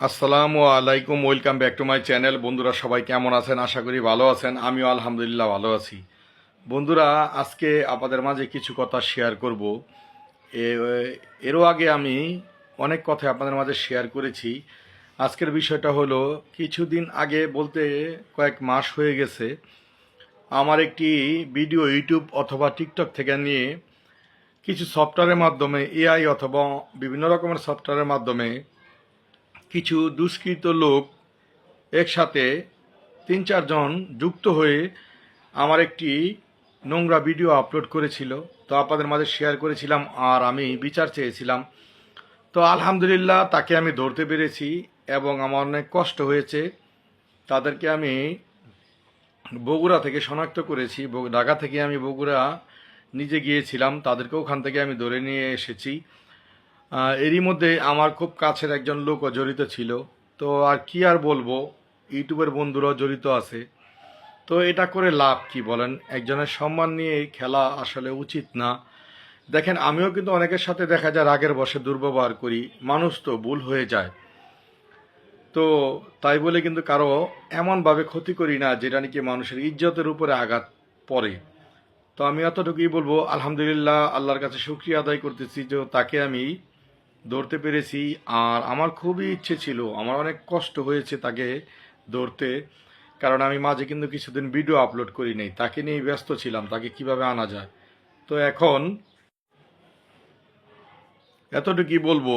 আসসালামু আলাইকুম, welcome back to my channel. বন্ধুরা, সবাই কেমন আছেন? আশা করি ভালো আছেন। আমিও আলহামদুলিল্লাহ ভালো আছি। বন্ধুরা, আজকে আপনাদের মাঝে কিছু কথা শেয়ার করব। এরও আগে আমি অনেক কথা আপনাদের মাঝে শেয়ার করেছি। আজকের বিষয়টা হলো, কিছুদিন আগে বলতে কয়েক মাস হয়ে গেছে, আমার একটি ভিডিও ইউটিউব অথবা টিকটক থেকে নিয়ে কিছু সফটওয়্যারের মাধ্যমে এআই অথবা বিভিন্ন রকমের সফটওয়্যারের মাধ্যমে কিছু দুষ্কৃত লোক একসাথে তিন চারজন যুক্ত হয়ে আমার একটি নোংরা ভিডিও আপলোড করেছিল। তো আপনাদের মাঝে শেয়ার করেছিলাম আর আমি বিচার চেয়েছিলাম। তো আলহামদুলিল্লাহ তাকে আমি ধরতে পেরেছি এবং আমার অনেক কষ্ট হয়েছে। তাদেরকে আমি বগুড়া থেকে শনাক্ত করেছি। ঢাকা থেকে আমি বগুড়া নিজে গিয়েছিলাম। তাদেরকে ওখান থেকে আমি ধরে নিয়ে এসেছি। এরই মধ্যে আমার খুব কাছের একজন লোকও জড়িত ছিল। তো আর কি আর বলব, ইউটিউবের বন্ধুরাও জড়িত আছে। তো এটা করে লাভ কি বলেন? একজনের সম্মান নিয়ে খেলা আসলে উচিত না। দেখেন, আমিও কিন্তু অনেকের সাথে দেখা যায়, রাগের বসে দুর্ব্যবহার করি। মানুষ তো ভুল হয়ে যায়। তো তাই বলে কিন্তু কারও এমনভাবে ক্ষতি করি না, যেটা নাকি মানুষের ইজ্জতের উপরে আঘাত পড়ে। তো আমি এতটুকুই বলব, আলহামদুলিল্লাহ, আল্লাহর কাছে শুক্রিয়া আদায় করতেছি যে তাকে আমি ধরতে পেরেছি আর আমার খুবই ইচ্ছে ছিল, আমার অনেক কষ্ট হয়েছে তাকে ধরতে কারণ আমি মাঝে কিন্তু কিছুদিন ভিডিও আপলোড করি নাই, তাকে নিয়ে ব্যস্ত ছিলাম, তাকে কীভাবে আনা যায়। তো এখন এতটুকুই বলব,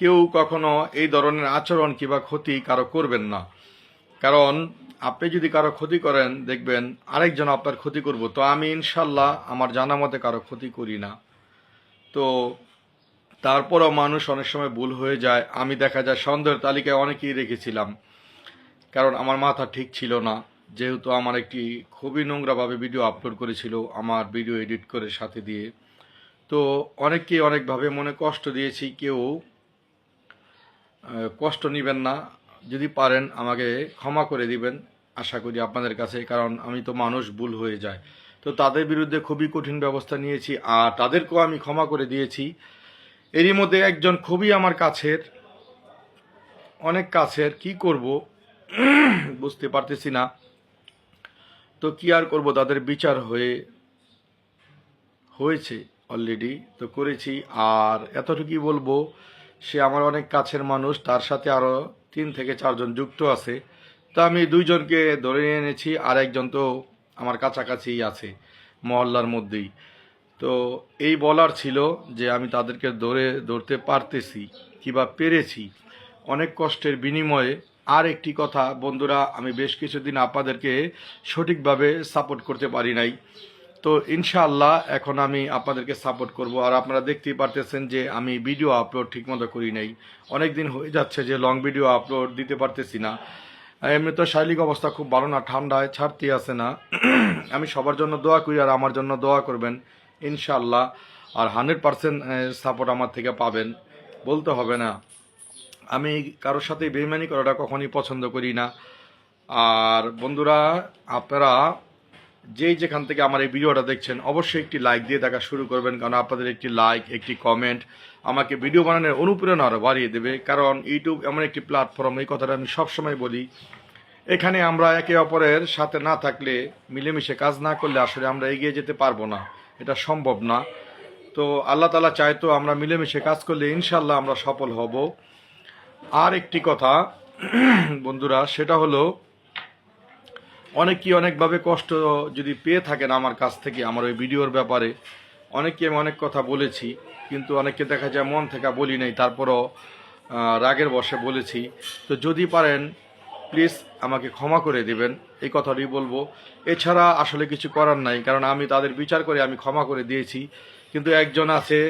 কেউ কখনো এই ধরনের আচরণ কিংবা ক্ষতি কারও করবেন না। কারণ আপনি যদি কারও ক্ষতি করেন, দেখবেন আরেকজন আপনার ক্ষতি করব, তো আমি ইনশাল্লাহ আমার জানা মতে কারও ক্ষতি করি না। তো তারপরও মানুষ অনেক সময় ভুল হয়ে যায়। আমি দেখা যায় সন্দেহের তালিকায় অনেকেই রেখেছিলাম। কারণ আমার মাথা ঠিক ছিল না। যেহেতু আমার একটি খুবই নোংরাভাবে ভিডিও আপলোড করেছিল আমার ভিডিও এডিট করে সাথে দিয়ে। তো অনেককেই অনেকভাবে মনে কষ্ট দিয়েছি। কেউ কষ্ট নেবেন না। যদি পারেন আমাকে ক্ষমা করে দিবেন। আশা করি আপনাদের কাছে, কারণ আমি তো মানুষ ভুল হয়ে যায়। তো তাদের বিরুদ্ধে খুবই কঠিন ব্যবস্থা নিয়েছি। আর তাদেরকেও আমি ক্ষমা করে দিয়েছি। এরই মধ্যে একজন খুবই আমার কাছের, অনেক কাছের, কি করব? বুঝতে পারতেছি না। তো কি আর করব? তাদের বিচার হয়ে, হয়েছে অলরেডি তো করেছি। আর এতটুকুই বলব, সে আমার অনেক কাছের মানুষ, তার সাথে আরও তিন থেকে চারজন যুক্ত আছে। তো আমি দুইজনকে ধরে এনেছি আর একজন তো আমার কাছাকাছিই আছে, মহল্লার মধ্যেই। তো এই বলার ছিল যে আমি তাদেরকে দৌড়ে দৌড়তে পারতেছি কিবা পেরেছি। অনেক কষ্টের বিনিময়ে আর একটি কথা, বন্ধুরা, আমি বেশ কিছুদিন আপনাদেরকে সঠিকভাবে সাপোর্ট করতে পারি নাই। তো ইনশাআল্লাহ এখন আমি আপনাদেরকে সাপোর্ট করব। আর আপনারা দেখতেই পারতেছেন যে আমি ভিডিও আপলোড ঠিকমতো করি নাই। অনেক দিন হয়ে যাচ্ছে যে লং ভিডিও আপলোড দিতে পারতেছি না। এমনি তো শারীরিক অবস্থা খুব ভালো না, ঠান্ডায় ছাড়তে আসে না। আমি সবার জন্য দোয়া করি আর আমার জন্য দোয়া করবেন। ইনশাআল্লাহ, আর হান্ড্রেড পারসেন্ট সাপোর্ট আমার থেকে পাবেন। বলতে হবে না। আমি কারোর সাথে বেইমানি করাটা কখনই পছন্দ করি না। আর বন্ধুরা, আপনারা যেই যেখান থেকে আমার এই ভিডিওটা দেখছেন, অবশ্যই একটি লাইক দিয়ে দেখা শুরু করবেন, কারণ আপনাদের একটি লাইক একটি কমেন্ট আমাকে ভিডিও বানানোর অনুপ্রেরণা আরও বাড়িয়ে দেবে। কারণ ইউটিউব এমন একটি প্ল্যাটফর্ম এই কথাটা আমি সবসময় বলি। এখানে আমরা একে অপরের সাথে না থাকলে মিলেমিশে কাজ না করলে আসলে আমরা এগিয়ে যেতে পারব না। এটা সম্ভব না। তো আল্লাহ তালা চায় তো আমরা মিলেমিশে কাজ করলে ইনশাল্লাহ আমরা সফল হব। আর একটি কথা, বন্ধুরা, সেটা হলো, অনেকেই অনেকভাবে কষ্ট যদি পেয়ে থাকেন আমার কাছ থেকে, আমার ওই ভিডিওর ব্যাপারে, অনেককে আমি অনেক কথা বলেছি, কিন্তু অনেককে দেখা যায় মন থেকে বলি নাই, তারপরও রাগের বসে বলেছি। তো যদি পারেন প্লিজ আমাকে ক্ষমা করে দিবেন। এই কথাটি বলব। এছাড়া আসলে কিছু করার নাই, কারণ আমি তাদের বিচার করে আমি ক্ষমা করে দিয়েছি। কিন্তু একজন আছে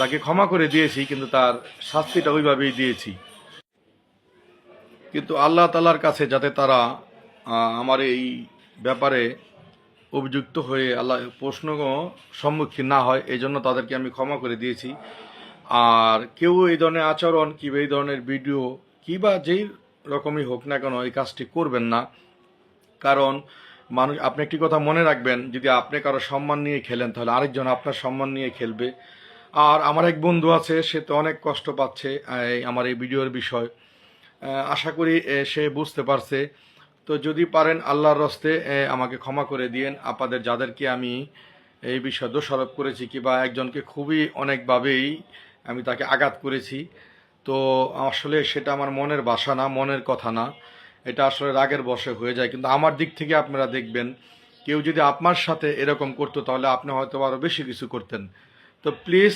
তাকে ক্ষমা করে দিয়েছি, কিন্তু তার শাস্তিটা ওইভাবেই দিয়েছি। কিন্তু আল্লাহ তালার কাছে যাতে তারা আমার এই ব্যাপারে অভিযুক্ত হয়ে আল্লাহ প্রশ্ন সম্মুখীন না হয় এই জন্য তাদেরকে আমি ক্ষমা করে দিয়েছি। আর কেউ এই ধরনের আচরণ, কিংবা এই ধরনের ভিডিও, কিবা যেই রকমই হোক না কেন, এই কাজটি করবেন না। কারণ মানুষ, আপনি একটি কথা মনে রাখবেন, যদি আপনি কারও সম্মান নিয়ে খেলেন, তাহলে আরেকজন আপনার সম্মান নিয়ে খেলবে। আর আমার এক বন্ধু আছে, সে তো অনেক কষ্ট পাচ্ছে আমার এই ভিডিওর বিষয়। আশা করি সে বুঝতে পারছে। তো যদি পারেন আল্লাহর রস্তে আমাকে ক্ষমা করে দিয়েন। আপনাদের যাদেরকে আমি এই বিষয়ে দোষারোপ করেছি, কিংবা একজনকে খুবই অনেকভাবেই আমি তাকে আঘাত করেছি। তো আসলে সেটা আমার মনের বাসা না, মনের কথা না। এটা আসলে রাগের বশে হয়ে যায়। কিন্তু আমার দিক থেকে আপনারা দেখবেন, কেউ যদি আপনার সাথে এরকম করতো, তাহলে আপনি হয়তো আরও বেশি কিছু করতেন। তো প্লিজ,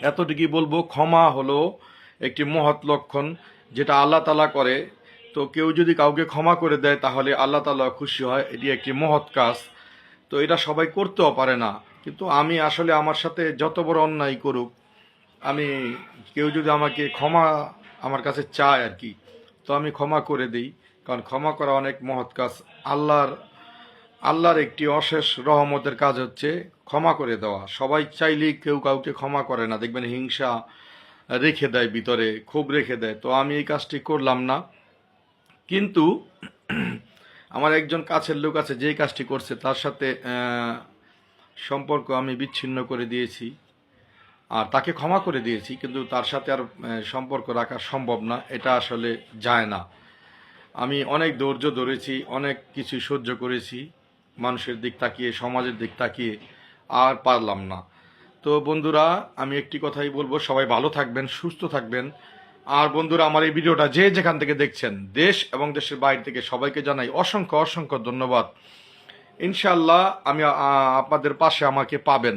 এতটুকুই বলব, ক্ষমা হলো একটি মহৎ লক্ষণ যেটা আল্লাহ তালা করে। তো কেউ যদি কাউকে ক্ষমা করে দেয়, তাহলে আল্লাহ তালা খুশি হয়। এটি একটি মহৎ কাজ। তো এটা সবাই করতেও পারে না। কিন্তু আমি আসলে আমার সাথে যত বড় অন্যায় করুক আমি কেউ যদি আমাকে ক্ষমা আমার কাছে চায় আর কি, তো আমি ক্ষমা করে দিই, কারণ ক্ষমা করা অনেক মহৎ কাজ। আল্লাহর আল্লাহর একটি অশেষ রহমতের কাজ হচ্ছে ক্ষমা করে দেওয়া। সবাই চাইলেই কেউ কাউকে ক্ষমা করে না। দেখবেন হিংসা রেখে দেয় ভিতরে খুব রেখে দেয়। তো আমি এই কাজটি করলাম না। কিন্তু আমার একজন কাছের লোক আছে যেই কাজটি করছে, তার সাথে সম্পর্ক আমি বিচ্ছিন্ন করে দিয়েছি। আর তাকে ক্ষমা করে দিয়েছি, কিন্তু তার সাথে আর সম্পর্ক রাখা সম্ভব না, এটা আসলে যায় না। আমি অনেক ধৈর্য ধরেছি, অনেক কিছু সহ্য করেছি, মানুষের দিক তাকিয়ে, সমাজের দিক তাকিয়ে, আর পারলাম না। তো বন্ধুরা, আমি একটি কথাই বলব, সবাই ভালো থাকবেন, সুস্থ থাকবেন। আর বন্ধুরা, আমার এই ভিডিওটা যে যেখান থেকে দেখছেন, দেশ এবং দেশের বাইরে থেকে সবাইকে জানাই অসংখ্য অসংখ্য ধন্যবাদ। ইনশাল্লাহ আমি আপনাদের পাশে আমাকে পাবেন।